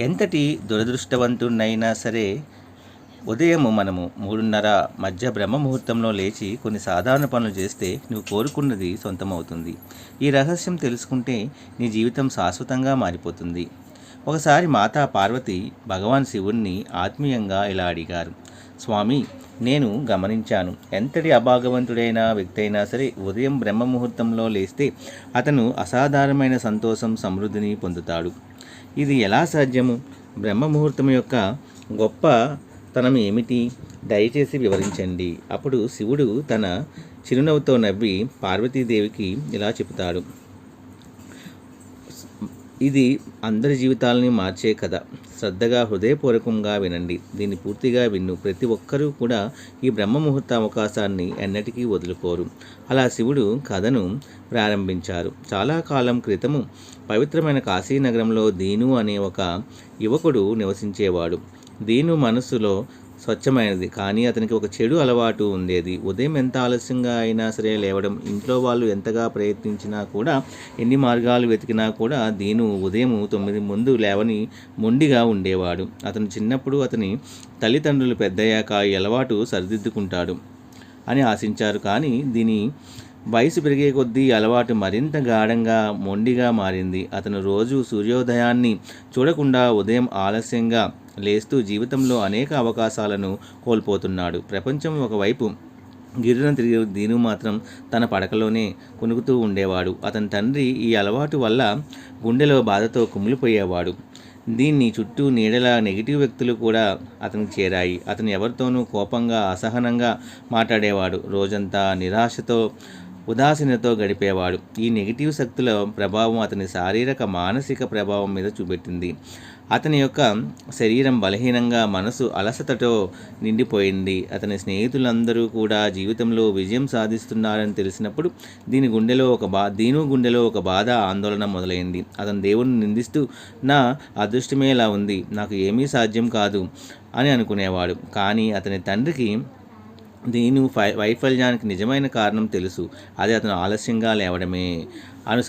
ఎంతటి దురదృష్టవంతుడినైనా సరే ఉదయం మనము మూడున్నర మధ్య బ్రహ్మ ముహూర్తంలో లేచి కొన్ని సాధారణ పనులు చేస్తే నువ్వు కోరుకున్నది సొంతమవుతుంది. ఈ రహస్యం తెలుసుకుంటే నీ జీవితం శాశ్వతంగా మారిపోతుంది. ఒకసారి మాతా పార్వతి భగవాన్ శివుణ్ణి ఆత్మీయంగా ఇలా అడిగారు. స్వామి నేను గమనించాను. ఎంతటి అభాగవంతుడైన వ్యక్తి అయినా సరే ఉదయం బ్రహ్మ ముహూర్తంలో లేస్తే అతను అసాధారణమైన సంతోషం సమృద్ధిని పొందుతాడు. ఇది ఎలా సాధ్యము? బ్రహ్మ ముహూర్తం యొక్క గొప్ప తనం ఏమిటి? దయచేసి వివరించండి. అప్పుడు శివుడు తన చిరునవ్వుతో నవ్వి పార్వతీదేవికి ఇలా చెబుతాడు. ఇది అందరి జీవితాలని మార్చే కథ. శ్రద్ధగా హృదయపూర్వకంగా వినండి. దీన్ని పూర్తిగా విన్ను. ప్రతి ఒక్కరూ కూడా ఈ బ్రహ్మ ముహూర్త అవకాశాన్ని ఎన్నటికీ వదులుకోరు. అలా శివుడు కథను ప్రారంభించారు. చాలా కాలం క్రితము పవిత్రమైన కాశీనగరంలో దీను అనే ఒక యువకుడు నివసించేవాడు. దీను మనస్సులో స్వచ్ఛమైనది. కానీ అతనికి ఒక చెడు అలవాటు ఉండేది. ఉదయం ఎంత ఆలస్యంగా అయినా సరే లేవడం ఇంట్లో వాళ్ళు ఎంతగా ప్రయత్నించినా కూడా ఎన్ని మార్గాలు వెతికినా కూడా దీను ఉదయం తొమ్మిది ముందు లేవని మొండిగా ఉండేవాడు. అతను చిన్నప్పుడు అతని తల్లిదండ్రులు పెద్దయ్యాక ఈ అలవాటు సరిదిద్దుకుంటాడు అని ఆశించారు. కానీ దీని వయసు పెరిగే కొద్దీ అలవాటు మరింత గాఢంగా మొండిగా మారింది. అతను రోజు సూర్యోదయాన్ని చూడకుండా ఉదయం ఆలస్యంగా లేస్తూ జీవితంలో అనేక అవకాశాలను కోల్పోతున్నాడు. ప్రపంచం ఒకవైపు గిరిన తిరిగి దీను మాత్రం తన పడకలోనే కొనుకుతూ ఉండేవాడు. అతని తండ్రి ఈ అలవాటు వల్ల గుండెలో బాధతో కుమిలిపోయేవాడు. దీన్ని చుట్టూ నీడల నెగిటివ్ వ్యక్తులు కూడా అతనికి చేరాయి. అతను ఎవరితోనూ కోపంగా అసహనంగా మాట్లాడేవాడు. రోజంతా నిరాశతో ఉదాసీనతో గడిపేవాడు. ఈ నెగిటివ్ శక్తుల ప్రభావం అతని శారీరక మానసిక ప్రభావం మీద చూపెట్టింది. అతని యొక్క శరీరం బలహీనంగా మనసు అలసటతో నిండిపోయింది. అతని స్నేహితులందరూ కూడా జీవితంలో విజయం సాధిస్తున్నారని తెలిసినప్పుడు దీని గుండెలో ఒక బా దీను గుండెలో ఒక బాధ ఆందోళన మొదలైంది. అతను దేవుణ్ణి నిందిస్తూ నా అదృష్టమే ఇలా ఉంది. నాకు ఏమీ సాధ్యం కాదు అని అనుకునేవాడు. కానీ అతని తండ్రికి దీని వైఫల్యానికి నిజమైన కారణం తెలుసు. అది అతను ఆలస్యంగా లేవడమే. అను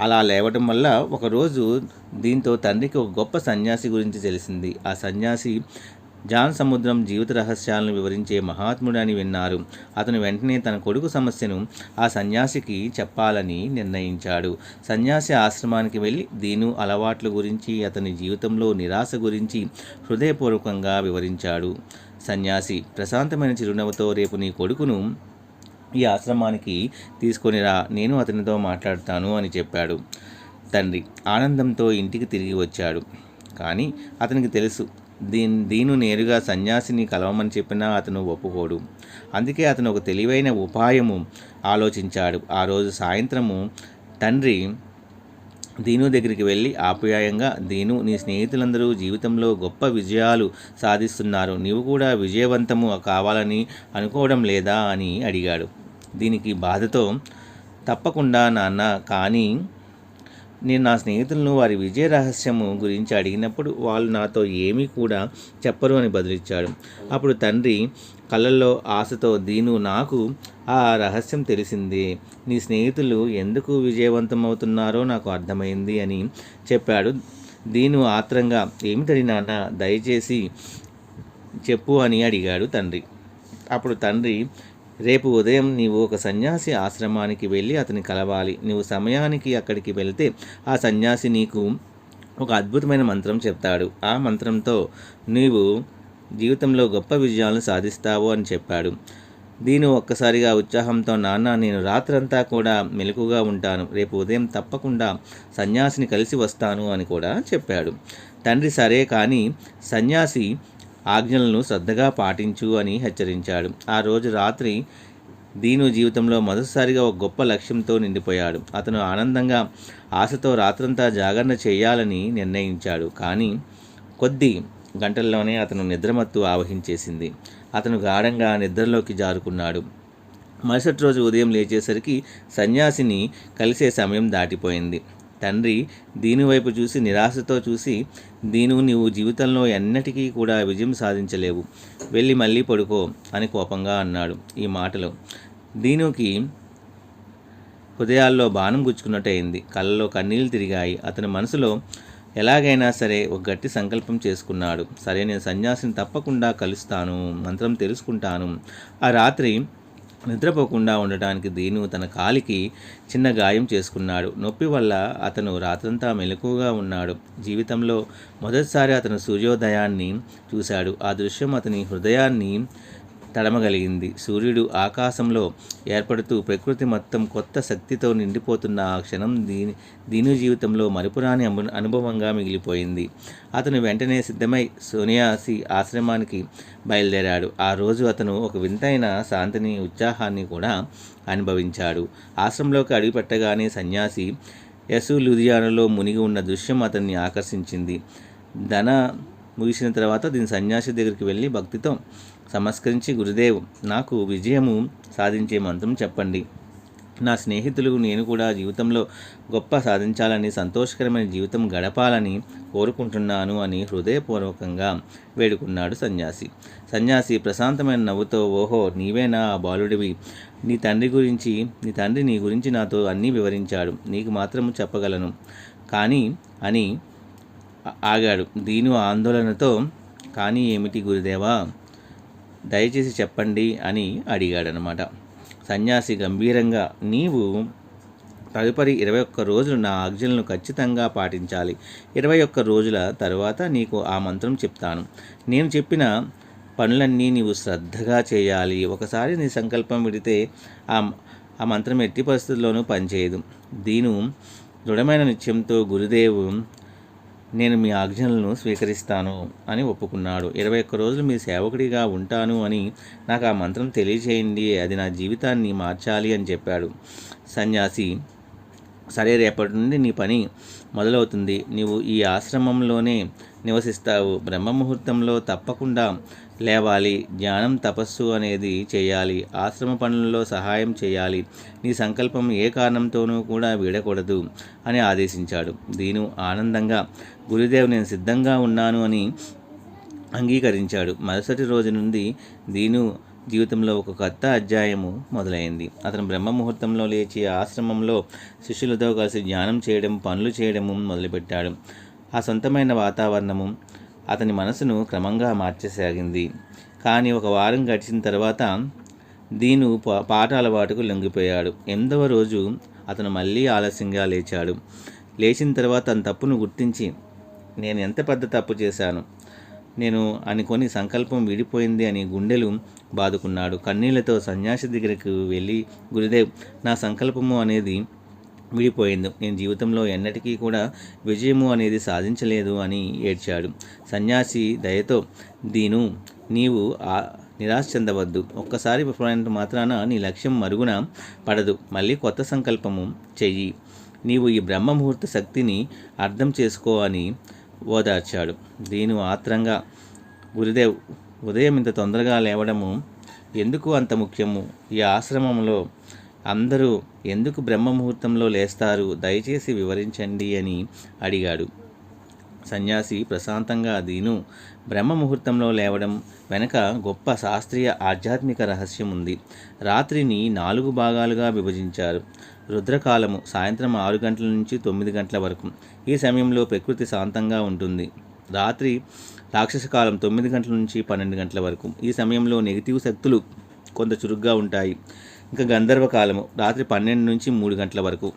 అలా లేవడం వల్ల ఒకరోజు దీంతో తండ్రికి ఒక గొప్ప సన్యాసి గురించి తెలిసింది. ఆ సన్యాసి జాన్ సముద్రం జీవిత రహస్యాలను వివరించే మహాత్ముడని విన్నారు. అతను వెంటనే తన కొడుకు సమస్యను ఆ సన్యాసికి చెప్పాలని నిర్ణయించాడు. సన్యాసి ఆశ్రమానికి వెళ్ళి దీను అలవాట్ల గురించి అతని జీవితంలో నిరాశ గురించి హృదయపూర్వకంగా వివరించాడు. సన్యాసి. ప్రశాంతమైన చిరునవ్వుతో రేపు నీ కొడుకును ఈ ఆశ్రమానికి తీసుకొని రా నేను అతనితో మాట్లాడతాను అని చెప్పాడు. తండ్రి ఆనందంతో ఇంటికి తిరిగి వచ్చాడు. కానీ అతనికి తెలుసు దీని దీను నేరుగా సన్యాసిని కలవమని చెప్పినా అతను ఒప్పుకోడు. అందుకే అతను ఒక తెలివైన ఉపాయము ఆలోచించాడు. ఆ రోజు సాయంత్రము తండ్రి దీను దగ్గరికి వెళ్ళి ఆప్యాయంగా దీను నీ స్నేహితులందరూ జీవితంలో గొప్ప విజయాలు సాధిస్తున్నారు. నీవు కూడా విజయవంతము కావాలని అనుకోవడం లేదా? అని అడిగాడు. దీనికి బాధతో తప్పకుండా నాన్న కానీ నేను నా స్నేహితులను వారి విజయ రహస్యము గురించి అడిగినప్పుడు వాళ్ళు నాతో ఏమీ కూడా చెప్పరు అని బదులిచ్చాడు. అప్పుడు తండ్రి కళ్ళల్లో ఆశతో దీను నాకు ఆ రహస్యం తెలిసింది. నీ స్నేహితులు ఎందుకు విజయవంతమవుతున్నారో నాకు అర్థమైంది అని చెప్పాడు. దీను ఆత్రంగా ఏమిటని నాన్న? దయచేసి చెప్పు అని అడిగాడు తండ్రి. అప్పుడు తండ్రి రేపు ఉదయం నీవు ఒక సన్యాసి ఆశ్రమానికి వెళ్ళి అతని కలవాలి. నువ్వు సమయానికి అక్కడికి వెళ్తే ఆ సన్యాసి నీకు ఒక అద్భుతమైన మంత్రం చెప్తాడు. ఆ మంత్రంతో నీవు జీవితంలో గొప్ప విజయాలను సాధిస్తావు అని చెప్పాడు. దీని ఒక్కసారిగా ఉత్సాహంతో నాన్న నేను రాత్రంతా కూడా మెలకుగా ఉంటాను. రేపు ఉదయం తప్పకుండా సన్యాసిని కలిసి వస్తాను అని కూడా చెప్పాడు. తండ్రి సరే కానీ సన్యాసి ఆజ్ఞలను శ్రద్ధగా పాటించు అని హెచ్చరించాడు. ఆ రోజు రాత్రి దీను జీవితంలో మొదటిసారిగా ఒక గొప్ప లక్ష్యంతో నిండిపోయాడు. అతను ఆనందంగా ఆశతో రాత్రంతా జాగరణ చేయాలని నిర్ణయించాడు. కానీ కొద్ది గంటల్లోనే అతను నిద్రమత్తు ఆవహించేసింది. అతను గాఢంగా నిద్రలోకి జారుకున్నాడు. మరుసటి రోజు ఉదయం లేచేసరికి సన్యాసిని కలిసే సమయం దాటిపోయింది. తండ్రి దీని వైపు చూసి నిరాశతో చూసి దీను నీవు జీవితంలో ఎన్నటికీ కూడా విజయం సాధించలేవు. వెళ్ళి మళ్ళీ పడుకో అని కోపంగా అన్నాడు ఈ మాటలు. దీనికి హృదయాల్లో బాణం గుచ్చుకున్నట్టయింది. కళ్ళలో కన్నీళ్ళు తిరిగాయి. అతని మనసులో ఎలాగైనా సరే ఒక గట్టి సంకల్పం చేసుకున్నాడు. సరే నేను సన్యాసిని తప్పకుండా కలుస్తాను. మంత్రం తెలుసుకుంటాను. ఆ రాత్రి నిద్రపోకుండా ఉండటానికి దీను తన కాలికి చిన్న గాయం చేసుకున్నాడు. నొప్పి వల్ల అతను రాత్రంతా మెలకుగా ఉన్నాడు. జీవితంలో మొదటిసారి అతను సూర్యోదయాన్ని చూశాడు. ఆ దృశ్యం అతని హృదయాన్ని తడమగలిగింది. సూర్యుడు ఆకాశంలో ఏర్పడుతూ ప్రకృతి మొత్తం కొత్త శక్తితో నిండిపోతున్న ఆ క్షణం దీని దీని జీవితంలో మరుపురాని అనుభవంగా మిగిలిపోయింది. అతను వెంటనే సిద్ధమై సోనియాసి ఆశ్రమానికి బయలుదేరాడు. ఆ రోజు అతను ఒక వింతైన శాంతిని ఉత్సాహాన్ని కూడా అనుభవించాడు. ఆశ్రమంలోకి అడుగుపెట్టగానే సన్యాసి యసు లుధియానాలో మునిగి ఉన్న దృశ్యం అతన్ని ఆకర్షించింది. ధన ముగిసిన తర్వాత దీని సన్యాసి దగ్గరికి వెళ్ళి భక్తితో సమస్కరించి గురుదేవ్ నాకు విజయము సాధించే మంత్రం చెప్పండి. నా స్నేహితులు నేను కూడా జీవితంలో గొప్ప సాధించాలని సంతోషకరమైన జీవితం గడపాలని కోరుకుంటున్నాను అని హృదయపూర్వకంగా వేడుకున్నాడు సన్యాసి. సన్యాసి ప్రశాంతమైన నవ్వుతో ఓహో నీవేనా ఆ బాలుడివి. నీ తండ్రి గురించి నీ తండ్రి నీ గురించి నాతో అన్నీ వివరించాడు. నీకు మాత్రం చెప్పగలను. కానీ అని ఆగాడు. దీని ఆందోళనతో కానీ ఏమిటి గురుదేవా? దయచేసి చెప్పండి అని అడిగాడనమాట. సన్యాసి గంభీరంగా నీవు తదుపరి ఇరవై ఒక్క రోజులు నా ఆజ్ఞలను ఖచ్చితంగా పాటించాలి. ఇరవై ఒక్క రోజుల తర్వాత నీకు ఆ మంత్రం చెప్తాను. నేను చెప్పిన పనులన్నీ నీవు శ్రద్ధగా చేయాలి. ఒకసారి నీ సంకల్పం విడితే ఆ ఆ మంత్రం ఎట్టి పరిస్థితుల్లోనూ పనిచేయదు. దీను దృఢమైన నిత్యంతో గురుదేవు నేను మీ ఆజ్ఞలను స్వీకరిస్తాను అని ఒప్పుకున్నాడు. ఇరవై ఒక్క రోజులు మీ సేవకుడిగా ఉంటాను అని నాకు ఆ మంత్రం తెలియజేయండి అది నా జీవితాన్ని మార్చాలి అని చెప్పాడు. సన్యాసి సరే రేపటి నుండి నీ పని మొదలవుతుంది. నీవు ఈ ఆశ్రమంలోనే నివసిస్తావు. బ్రహ్మ ముహూర్తంలో తప్పకుండా లేవాలి ధ్యానం తపస్సు అనేది చేయాలి ఆశ్రమ పనుల్లో సహాయం చేయాలి నీ సంకల్పం ఏ కారణంతోనూ కూడా వీడకూడదు అని ఆదేశించాడు. దీను ఆనందంగా గురుదేవ్ నేను సిద్ధంగా ఉన్నాను అని అంగీకరించాడు. మరుసటి రోజు నుండి దీను జీవితంలో ఒక కొత్త అధ్యాయము మొదలైంది. అతను బ్రహ్మ ముహూర్తంలో లేచి ఆశ్రమంలో శిష్యులతో కలిసి ధ్యానం చేయడం పనులు చేయడము మొదలుపెట్టాడు. ఆ సొంతమైన వాతావరణము అతని మనసును క్రమంగా మార్చసాగింది. కానీ ఒక వారం గడిచిన తర్వాత దీను పా- పాట అలవాటుకు లొంగిపోయాడు. ఎనిమిదవ రోజు అతను మళ్ళీ ఆలస్యంగా లేచాడు. లేచిన తర్వాత తన తప్పును గుర్తించి నేను ఎంత పెద్ద తప్పు చేశాను? నేను అనుకొని సంకల్పం విడిపోయింది అని గుండెలు బాదుకున్నాడు. కన్నీళ్ళతో సన్యాసి దగ్గరకు వెళ్ళి గురుదేవ్ నా సంకల్పము అనేది విడిపోయింది నేను జీవితంలో ఎన్నటికీ కూడా విజయము అనేది సాధించలేదు అని ఏడ్చాడు. సన్యాసి దయతో దీను నీవు ఆ నిరాశ చెందవద్దు. ఒక్కసారి విఫలమైనంత మాత్రాన నీ లక్ష్యం మరుగున పడదు. మళ్ళీ కొత్త సంకల్పము చెయ్యి. నీవు ఈ బ్రహ్మ ముహూర్త శక్తిని అర్థం చేసుకో అని ఓదార్చాడు. దీని ఆత్రంగా గురుదేవ్ ఉదయం ఇంత తొందరగా లేవడము ఎందుకు అంత ముఖ్యము? ఈ ఆశ్రమంలో అందరూ ఎందుకు బ్రహ్మ ముహూర్తంలో లేస్తారు? దయచేసి వివరించండి అని అడిగాడు. సన్యాసి ప్రశాంతంగా దీను బ్రహ్మ ముహూర్తంలో లేవడం వెనక గొప్ప శాస్త్రీయ ఆధ్యాత్మిక రహస్యం ఉంది. రాత్రిని నాలుగు భాగాలుగా విభజించారు. రుద్రకాలము సాయంత్రం ఆరు గంటల నుంచి తొమ్మిది గంటల వరకు. ఈ సమయంలో ప్రకృతి శాంతంగా ఉంటుంది. రాత్రి రాక్షస కాలం తొమ్మిది గంటల నుంచి పన్నెండు గంటల వరకు. ఈ సమయంలో నెగిటివ్ శక్తులు కొంత చురుగ్గా ఉంటాయి. ఇంకా గంధర్వ కాలము రాత్రి పన్నెండు నుంచి మూడు గంటల వరకు.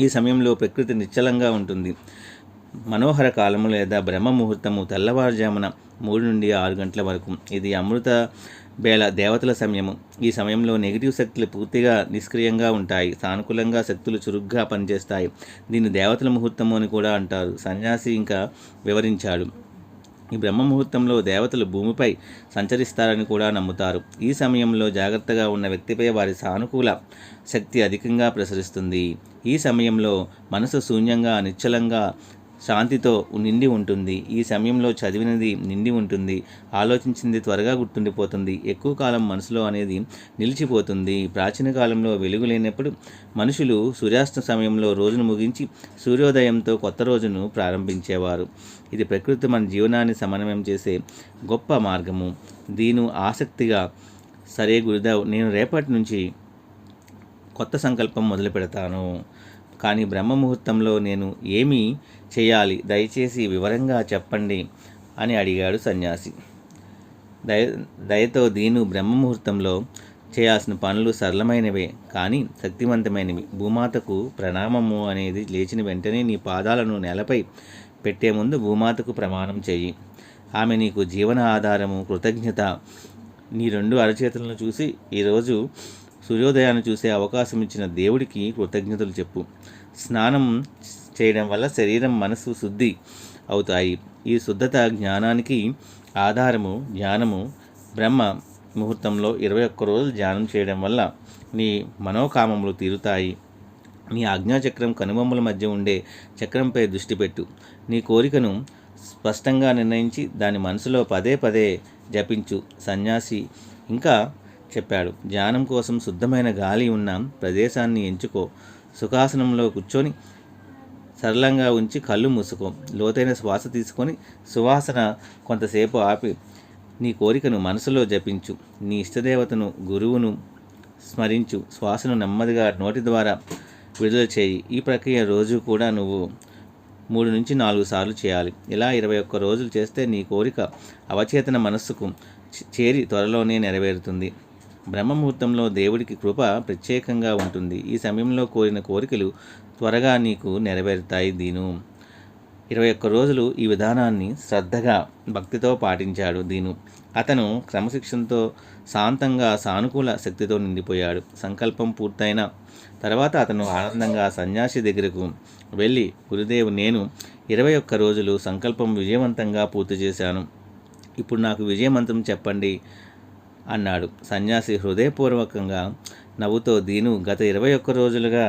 ఈ సమయంలో ప్రకృతి నిశ్చలంగా ఉంటుంది. మనోహర కాలము లేదా బ్రహ్మ ముహూర్తము తెల్లవారుజామున మూడు నుండి ఆరు గంటల వరకు. ఇది అమృత వేళ దేవతల సమయము. ఈ సమయంలో నెగిటివ్ శక్తులు పూర్తిగా నిష్క్రియంగా ఉంటాయి. సానుకూలంగా శక్తులు చురుగ్గా పనిచేస్తాయి. దీన్ని దేవతల ముహూర్తము అని కూడా అంటారు. సన్యాసి ఇంకా వివరించాడు. ఈ బ్రహ్మ ముహూర్తంలో దేవతలు భూమిపై సంచరిస్తారని కూడా నమ్ముతారు. ఈ సమయంలో జాగ్రత్తగా ఉన్న వ్యక్తిపై వారి సానుకూల శక్తి అధికంగా ప్రసరిస్తుంది. ఈ సమయంలో మనసు శూన్యంగా నిశ్చలంగా శాంతితో నిండి ఉంటుంది. ఈ సమయంలో చదివినది నిండి ఉంటుంది. ఆలోచించింది త్వరగా గుర్తుండిపోతుంది. ఎక్కువ కాలం మనసులో అనేది నిలిచిపోతుంది. ప్రాచీన కాలంలో వెలుగు లేనప్పుడు మనుషులు సూర్యాస్త సమయంలో రోజును ముగించి సూర్యోదయంతో కొత్త రోజును ప్రారంభించేవారు. ఇది ప్రకృతి మన జీవనాన్ని సమన్వయం చేసే గొప్ప మార్గము. దీని ఆసక్తిగా సరే గురుదేవ్ నేను రేపటి నుంచి కొత్త సంకల్పం మొదలు పెడతాను. కానీ బ్రహ్మ ముహూర్తంలో నేను ఏమి చేయాలి? దయచేసి వివరంగా చెప్పండి అని అడిగాడు సన్యాసి. దయ దయతో దీను బ్రహ్మ ముహూర్తంలో చేయాల్సిన పనులు సరళమైనవే కానీ శక్తివంతమైనవి. భూమాతకు ప్రణామము అనేది లేచిన వెంటనే నీ పాదాలను నేలపై పెట్టే ముందు భూమాతకు ప్రమాణం చేయి ఆమె నీకు జీవన ఆధారము కృతజ్ఞత. నీ రెండు అరచేతులను చూసి ఈరోజు సూర్యోదయాన్ని చూసే అవకాశం ఇచ్చిన దేవుడికి కృతజ్ఞతలు చెప్పు. స్నానం చేయడం వల్ల శరీరం మనసు శుద్ధి అవుతాయి. ఈ శుద్ధత జ్ఞానానికి ఆధారము జ్ఞానము. బ్రహ్మ ముహూర్తంలో ఇరవై ఒక్క రోజులు ధ్యానం చేయడం వల్ల నీ మనోకామములు తీరుతాయి. నీ ఆజ్ఞాచక్రం కనుబొమ్మల మధ్య ఉండే చక్రంపై దృష్టి పెట్టు. నీ కోరికను స్పష్టంగా నిర్ణయించి దాని మనసులో పదే పదే జపించు సన్యాసి. ఇంకా చెప్పాడు ధ్యానం కోసం శుద్ధమైన గాలి ఉన్న ప్రదేశాన్ని ఎంచుకో. సుఖాసనంలో కూర్చొని సరళంగా ఉంచి కళ్ళు మూసుకో. లోతైన శ్వాస తీసుకొని సువాసన కొంతసేపు ఆపి నీ కోరికను మనసులో జపించు. నీ ఇష్టదేవతను గురువును స్మరించు. శ్వాసను నెమ్మదిగా నోటి ద్వారా విడుదల చేయి. ఈ ప్రక్రియ రోజు కూడా నువ్వు మూడు నుంచి నాలుగు సార్లు చేయాలి. ఇలా ఇరవై ఒక్క రోజులు చేస్తే నీ కోరిక అవచేతన మనస్సుకు చేరి త్వరలోనే నెరవేరుతుంది. బ్రహ్మముహూర్తంలో దేవుడికి కృప ప్రత్యేకంగా ఉంటుంది. ఈ సమయంలో కోరిన కోరికలు త్వరగా నీకు నెరవేరుతాయి దీను. ఇరవై ఒక్క రోజులు ఈ విధానాన్ని శ్రద్ధగా భక్తితో పాటించాడు దీను. అతను క్రమశిక్షణతో శాంతంగా సానుకూల శక్తితో నిండిపోయాడు. సంకల్పం పూర్తయిన తర్వాత అతను ఆనందంగా సన్యాసి దగ్గరకు వెళ్ళి గురుదేవ్ నేను ఇరవై ఒక్క రోజులు సంకల్పం విజయవంతంగా పూర్తి చేశాను. ఇప్పుడు నాకు విజయమంత్రం చెప్పండి అన్నాడు. సన్యాసి హృదయపూర్వకంగా నవ్వుతో దీను గత ఇరవై ఒక్క రోజులుగా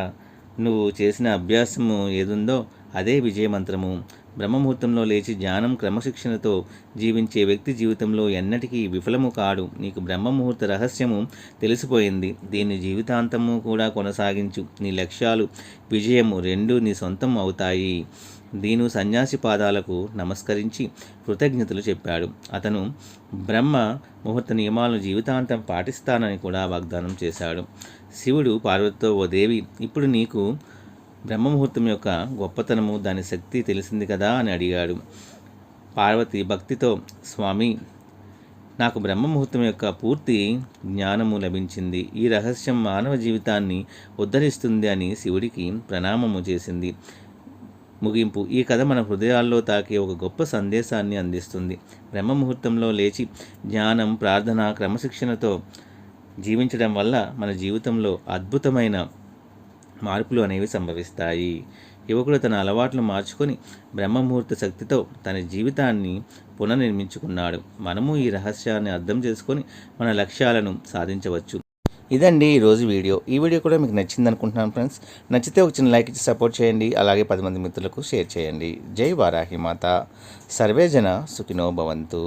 నువ్వు చేసిన అభ్యాసము ఏదుందో అదే విజయమంత్రము. బ్రహ్మముహూర్తంలో లేచి జ్ఞానం క్రమశిక్షణతో జీవించే వ్యక్తి జీవితంలో ఎన్నటికీ విఫలము కాడు. నీకు బ్రహ్మముహూర్త రహస్యము తెలిసిపోయింది. దీన్ని జీవితాంతము కూడా కొనసాగించు. నీ లక్ష్యాలు విజయము రెండు నీ సొంతం అవుతాయి. దీను సన్యాసి పాదాలకు నమస్కరించి కృతజ్ఞతలు చెప్పాడు. అతను బ్రహ్మ ముహూర్త నియమాలను జీవితాంతం పాటిస్తానని కూడా వాగ్దానం చేశాడు. శివుడు పార్వతితో ఓ దేవి ఇప్పుడు నీకు బ్రహ్మముహూర్తం యొక్క గొప్పతనము దాని శక్తి తెలిసింది కదా అని అడిగాడు. పార్వతి భక్తితో స్వామి నాకు బ్రహ్మముహూర్తం యొక్క పూర్తి జ్ఞానము లభించింది. ఈ రహస్యం మానవ జీవితాన్ని ఉద్ధరిస్తుంది అని శివుడికి ప్రణామము చేసింది. ముగింపు. ఈ కథ మన హృదయాల్లో తాకే ఒక గొప్ప సందేశాన్ని అందిస్తుంది. బ్రహ్మముహూర్తంలో లేచి జ్ఞానం ప్రార్థన క్రమశిక్షణతో జీవించడం వల్ల మన జీవితంలో అద్భుతమైన మార్పులు అనేవి సంభవిస్తాయి. యువకుడు తన అలవాట్లు మార్చుకొని బ్రహ్మముహూర్త శక్తితో తన జీవితాన్ని పునర్నిర్మించుకున్నాడు. మనము ఈ రహస్యాన్ని అర్థం చేసుకొని మన లక్ష్యాలను సాధించవచ్చు. ఇదండి ఈరోజు వీడియో. ఈ వీడియో కూడా మీకు నచ్చింది అనుకుంటున్నాను ఫ్రెండ్స్. నచ్చితే ఒక చిన్న లైక్ ఇచ్చి సపోర్ట్ చేయండి. అలాగే పది మంది మిత్రులకు షేర్ చేయండి. జై వారాహి మాత. సర్వేజన సుఖినో భవంతు.